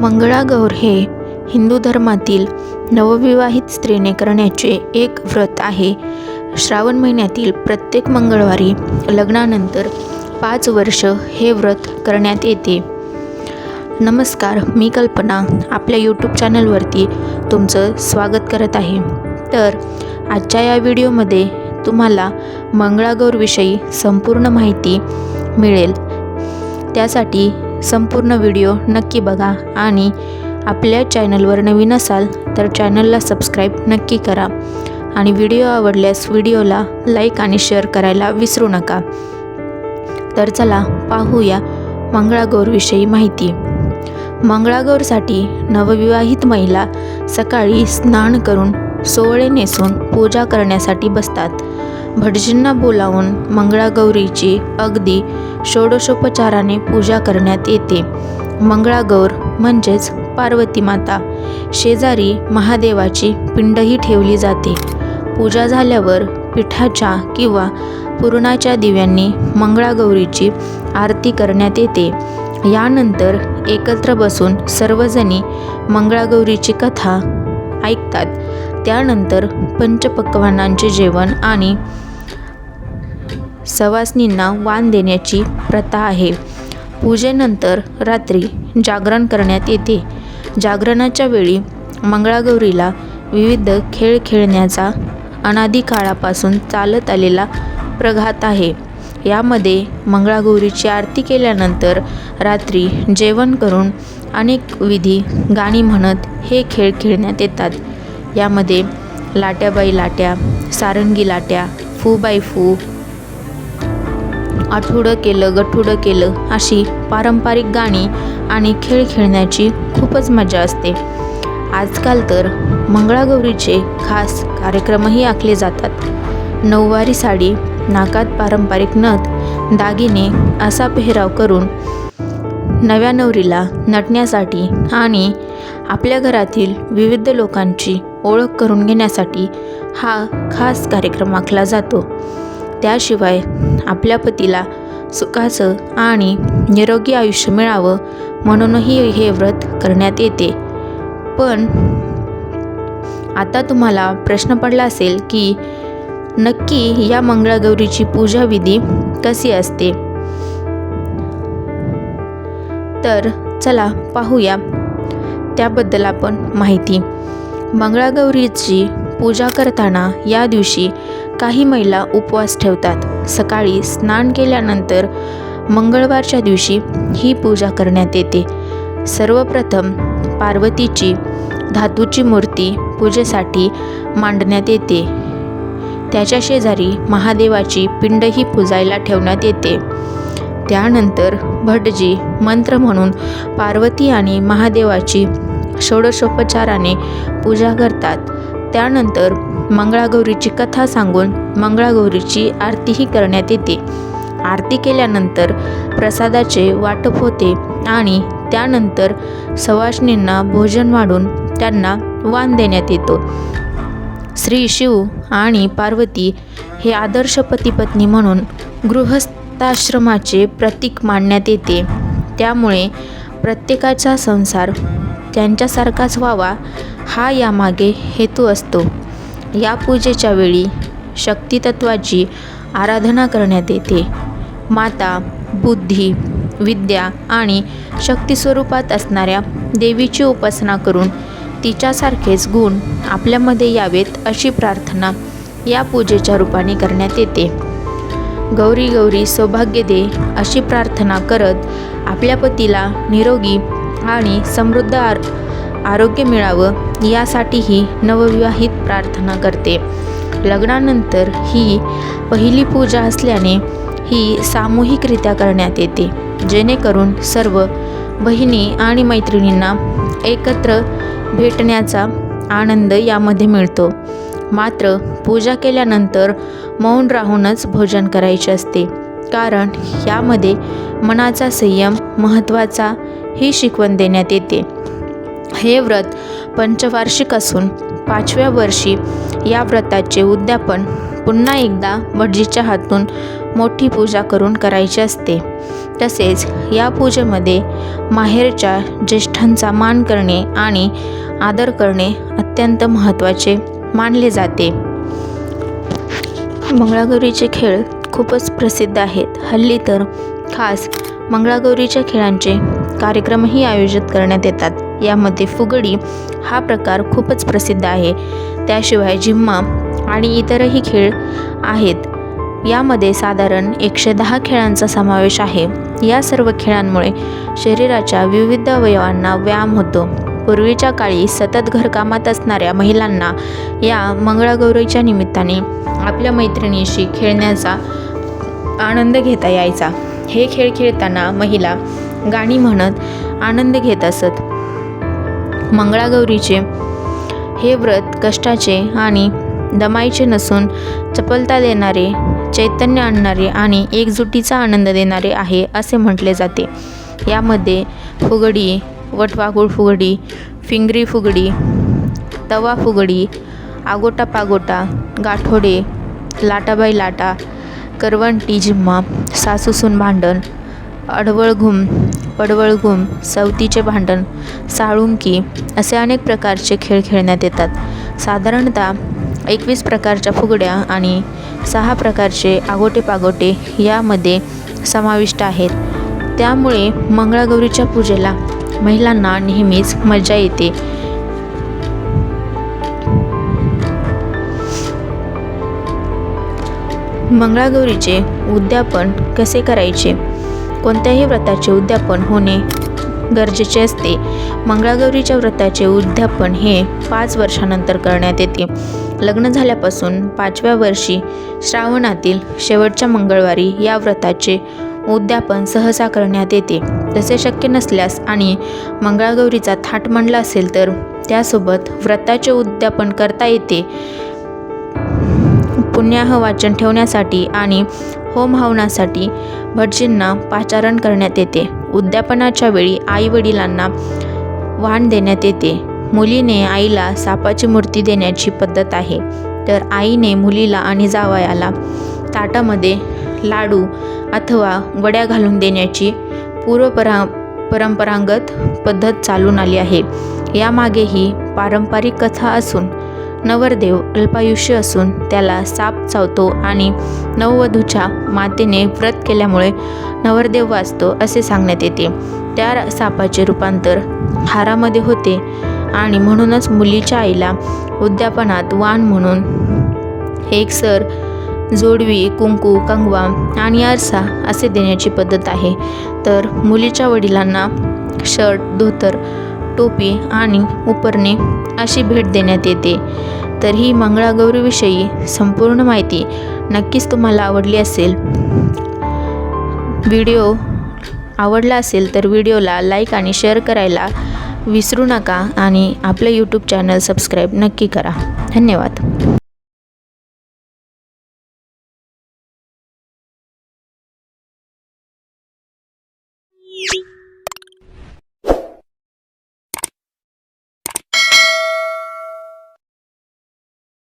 मंगळागौर हे हिंदू धर्मातील नवविवाहित स्त्रीने करण्याचे एक व्रत आहे. श्रावण महिन्यातील प्रत्येक मंगळवारी लग्नानंतर पाच वर्ष हे व्रत करण्यात येते. नमस्कार मी कल्पना. आपल्या यूट्यूब चॅनलवरती तुमचं स्वागत करत आहे. तर आजच्या या व्हिडिओमध्ये तुम्हाला मंगळागौरविषयी संपूर्ण माहिती मिळेल. त्यासाठी संपूर्ण व्हिडिओ नक्की बघा आणि आपल्या चॅनलवर नवीन असाल तर चॅनलला सबस्क्राईब नक्की करा. आणि व्हिडिओ आवडल्यास व्हिडिओला लाईक आणि शेअर करायला विसरू नका. तर चला पाहूया मंगळागौरविषयी माहिती. मंगळागौरसाठी नवविवाहित महिला सकाळी स्नान करून सोवळे नेसून पूजा करण्यासाठी बसतात. भटजींना बोलावून मंगळागौरीची अगदी षोडशोपचाराने पूजा करण्यात येते. मंगळागौर म्हणजेच पार्वती माता शेजारी महादेवाची पिंडही ठेवली जाते. पूजा झाल्यावर पिठाच्या किंवा पुरणाच्या दिव्यांनी मंगळागौरीची आरती करण्यात येते. यानंतर एकत्र बसून सर्वजणी मंगळागौरीची कथा ऐकतात. त्यानंतर पंचपक्वानांचे जेवण आणि सवासनींना वाण देण्याची प्रथा आहे. पूजेनंतर रात्री जागरण करण्यात येते. जागरणाच्या वेळी मंगळागौरीला विविध खेळ खेळण्याचा अनादी काळापासून चालत आलेला प्रघात आहे. यामध्ये मंगळागौरीची आरती केल्यानंतर रात्री जेवण करून अनेक विधी गाणी म्हणत हे खेळ खेळण्यात येतात. यामध्ये लाट्याबाई लाट्या सारंगी लाट्या फू बाई फू आठुडं केलं गठुडं केलं अशी पारंपरिक गाणी आणि खेळ खेळण्याची खूपच मजा असते. आजकाल तर मंगळागौरीचे खास कार्यक्रमही आखले जातात. नऊवारी साडी नाकात पारंपरिक नथ दागिने असा पेहराव करून नव्या नवरीला नटण्यासाठी आणि आपल्या घरातील विविध लोकांची ओळख करून घेण्यासाठी हा खास कार्यक्रम आखला जातो. त्याशिवाय आपल्या पतीला सुखाचं आणि निरोगी आयुष्य मिळावं म्हणूनही हे व्रत करण्यात येते. पण आता तुम्हाला प्रश्न पडला असेल की नक्की या मंगळागौरीची पूजा विधी कशी असते? तर चला पाहूया. त्याबद्दल आपण माहिती. मंगळागौरीची पूजा करताना या दिवशी काही महिला उपवास ठेवतात. सकाळी स्नान केल्यानंतर मंगळवारच्या दिवशी ही पूजा करण्यात येते. सर्वप्रथम पार्वतीची धातूची मूर्ती पूजेसाठी मांडण्यात येते. त्याच्या शेजारी महादेवाची पिंडही पूजायला ठेवण्यात येते. त्यानंतर भटजी मंत्र म्हणून पार्वती आणि महादेवाची षोडशोपचाराने पूजा करतात. त्यानंतर मंगळागौरीची कथा सांगून मंगळागौरीची आरतीही करण्यात येते. आरती केल्यानंतर प्रसादाचे वाटप होते आणि त्यानंतर सवाष्णींना भोजन वाढून त्यांना वाण देण्यात येतो. श्री शिव आणि पार्वती हे आदर्श पतीपत्नी म्हणून गृहस्थाश्रमाचे प्रतीक मानण्यात येते. त्यामुळे प्रत्येकाचा संसार त्यांच्यासारखाच व्हावा हा यामागे हेतू असतो. या पूजेच्या वेळी शक्तितत्वाची आराधना करण्यात येते. माता बुद्धी विद्या आणि शक्तीस्वरूपात असणाऱ्या देवीची उपासना करून तिच्यासारखेच गुण आपल्यामध्ये यावेत अशी प्रार्थना या पूजेच्या रूपाने करण्यात येते. गौरी गौरी सौभाग्य दे अशी प्रार्थना करत आपल्या पतीला निरोगी आणि समृद्ध आर आरोग्य मिळावं यासाठीही नवविवाहित प्रार्थना करते. लग्नानंतर ही पहिली पूजा असल्याने ही सामूहिकरित्या करण्यात येते जेणेकरून सर्व बहिणी आणि मैत्रिणींना एकत्र भेटण्याचा आनंद यामध्ये मिळतो. मात्र पूजा केल्यानंतर मौन राहूनच भोजन करायचे असते कारण यामध्ये मनाचा संयम महत्त्वाचा ही शिकवण देण्यात येते. हे व्रत पंचवार्षिक असून पाचव्या वर्षी या व्रताचे उद्यापन पुन्हा एकदा भटजीच्या हातून मोठी पूजा करून करायची असते. तसेच या पूजेमध्ये माहेरच्या ज्येष्ठांचा मान करणे आणि आदर करणे अत्यंत महत्त्वाचे मानले जाते. मंगळागौरीचे खेळ खूपच प्रसिद्ध आहेत. हल्ली तर खास मंगळागौरीच्या खेळांचे कार्यक्रमही आयोजित करण्यात येतात. यामध्ये फुगडी हा प्रकार खूपच प्रसिद्ध आहे. त्याशिवाय जिम्मा आणि इतरही खेळ आहेत. यामध्ये साधारण एकशे दहा खेळांचा समावेश आहे. या सर्व खेळांमुळे शरीराच्या विविध अवयवांना व्यायाम होतो. पूर्वीच्या काळी सतत घरकामात असणाऱ्या महिलांना या मंगळागौरीच्या निमित्ताने आपल्या मैत्रिणीशी खेळण्याचा आनंद घेता यायचा. हे खेळ खेळताना महिला गाणी म्हणत आनंद घेत असत. मंगळागौरीचे हे व्रत कष्टाचे आणि दमाईचे नसून चपलता देणारे चैतन्य आणणारे आणि एकजुटीचा आनंद देणारे आहे असे म्हटले जाते. यामध्ये फुगडी वटवाघूळ फुगडी फिंगरी फुगडी तवा फुगडी आगोटा पागोटा गाठोडे लाटाबाई लाटा करवंटी जिम्मा सासूसून भांडण अडवळ घुम पडवळगुम सवतीचे भांडण साळुंकी असे अनेक प्रकारचे खेळ खेळण्यात येतात. साधारणतः एकवीस प्रकारच्या फुगड्या आणि सहा प्रकारचे आगोटे पागोटे यामध्ये समाविष्ट आहेत. त्यामुळे मंगळागौरीच्या पूजेला महिलांना नेहमीच मजा येते. मंगळागौरीचे उद्यापन कसे करायचे? कोणत्याही व्रताचे उद्यापन होणे गरजेचे असते. मंगळागौरीच्या व्रताचे उद्यापन हे पाच वर्षानंतर करण्यात येते. लग्न झाल्यापासून पाचव्या वर्षी श्रावणातील शेवटच्या मंगळवारी या व्रताचे उद्यापन सहसा करण्यात येते. तसे शक्य नसल्यास आणि मंगळागौरीचा थाट मांडला असेल तर त्यासोबत व्रताचे उद्यापन करता येते. पुण्याह वाचन ठेवण्यासाठी आणि होम हवनासाठी भटजींना पाचारण करण्यात येते. उद्यापनाच्या वेळी आई वडिलांना वाण देण्यात येते. मुलीने आईला सापाची मूर्ती देण्याची पद्धत आहे. तर आईने मुलीला आणि जावयाला ताटामध्ये लाडू अथवा वड्या घालून देण्याची पूर्वपरा परंपरागत पद्धत चालून आली आहे. यामागेही पारंपरिक कथा असून नवरदेव अल्पायुष्य असून त्याला साप चावतो आणि नववधूच्या मातेने व्रत केल्यामुळे नवरदेव वाचतो असे सांगण्यात येते. त्या सापाचे रूपांतर हारामध्ये होते आणि म्हणूनच मुलीच्या आईला उद्यापनात वाण म्हणून एक सर जोडवी कुंकू कंगवा आणि आरसा असे देण्याची पद्धत आहे. तर मुलीच्या वडिलांना शर्ट धोतर टोपी आणि उपरणे अशी भेट देण्यात येते. तर ही मंगळागौरीविषयी संपूर्ण माहिती नक्कीच तुम्हाला आवडली असेल. व्हिडिओ आवडला असेल तर व्हिडिओला लाईक आणि शेअर करायला विसरू नका आणि आपलं यूट्यूब चॅनल सबस्क्राईब नक्की करा. धन्यवाद.